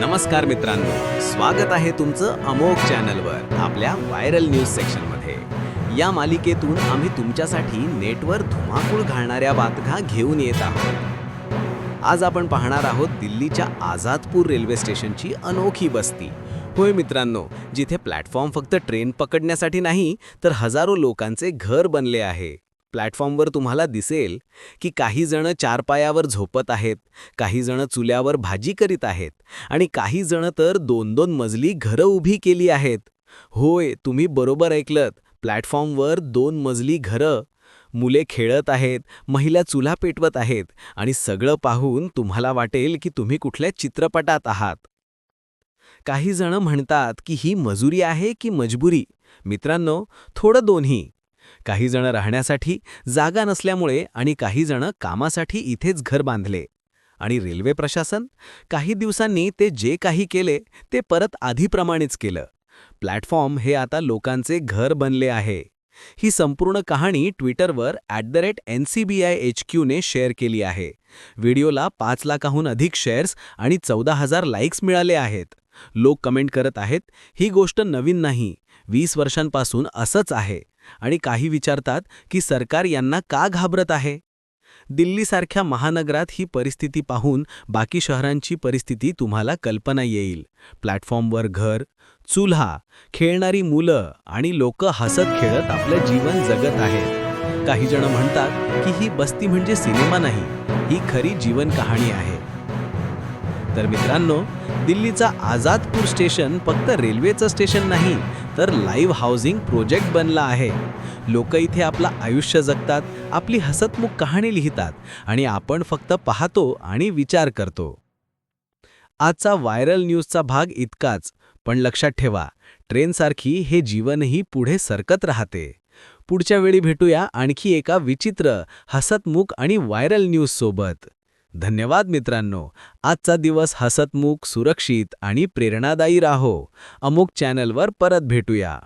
नमस्कार मित्रांनो स्वागत आहे तुमचं अमोघ चॅनलवर आपल्या व्हायरल न्यूज सेक्शनमध्ये. या मालिकेतून आम्ही तुमच्यासाठी नेटवर धुमाकूळ घालणाऱ्या बातम्या घेऊन येत आहोत. आज आपण पाहणार आहोत दिल्लीच्या आझादपूर रेल्वे स्टेशनची अनोखी बस्ती. होय मित्रांनो जिथे प्लॅटफॉर्म फक्त ट्रेन पकडण्यासाठी नाही तर हजारो लोकांचे घर बनले आहे. प्लॅटफॉर्मवर तुम्हाला दिसेल की काहीजणं चारपायावर झोपत आहेत काहीजणं चुल्यावर भाजी करीत आहेत आणि काही जण तर दोन दोन मजली घरं उभी केली आहेत. होय तुम्ही बरोबर ऐकलत. प्लॅटफॉर्मवर दोन मजली घरं. मुले खेळत आहेत महिला चुला पेटवत आहेत आणि सगळं पाहून तुम्हाला वाटेल की तुम्ही कुठल्या चित्रपटात आहात. काही जणं म्हणतात की ही मजुरी आहे की मजबुरी? मित्रांनो थोडं दोन्ही. काही जण राहण्यासाठी जागा नसल्यामुळे आणि काही जण कामासाठी इथेच घर बांधले. आणि रेल्वे प्रशासन काही दिवसांनी ते जे काही केले ते परत आधीप्रमाणेच केलं. प्लॅटफॉर्म हे आता लोकांचे घर बनले आहे. ही संपूर्ण कहाणी ट्विटरवर at the rate N C B I H क्यूने share केली आहे. व्हिडिओला पाच लाखाहून अधिक शेअर्स आणि चौदा हजार लाईक्स मिळाले आहेत. लोक कमेंट करत आहेत ही गोष्ट नवीन नाही. वीस वर्षांपासून असंच आहे. आणि काही विचारतात की सरकार यांना का घाबरत आहे? दिल्लीसारख्या महानगरात ही परिस्थिती पाहून बाकी शहरांची परिस्थिती तुम्हाला कल्पना येईल. प्लॅटफॉर्मवर घर चुल्हा खेळणारी मुलं आणि लोक हसत खेळत आपलं जीवन जगत आहेत. काही जण म्हणतात की ही बस्ती म्हणजे सिनेमा नाही ही खरी जीवन कहाणी आहे. तर मित्रांनो दिल्लीचा आझादपूर स्टेशन फक्त रेल्वेचं स्टेशन नाही तर लाईव्ह हाऊसिंग प्रोजेक्ट बनला आहे. लोक इथे आपलं आयुष्य जगतात आपली हसतमुख कहाणी लिहितात आणि आपण फक्त पाहतो आणि विचार करतो. आजचा व्हायरल न्यूजचा भाग इतकाच पण लक्षात ठेवा ट्रेनसारखी हे जीवनही पुढे सरकत राहते. पुढच्या वेळी भेटूया आणखी एका विचित्र हसतमुख आणि व्हायरल न्यूजसोबत धन्यवाद मित्रांनो. आजचा दिवस हसतमुख सुरक्षित आणि प्रेरणादायी राहो. अमुक चॅनलवर परत भेटूया.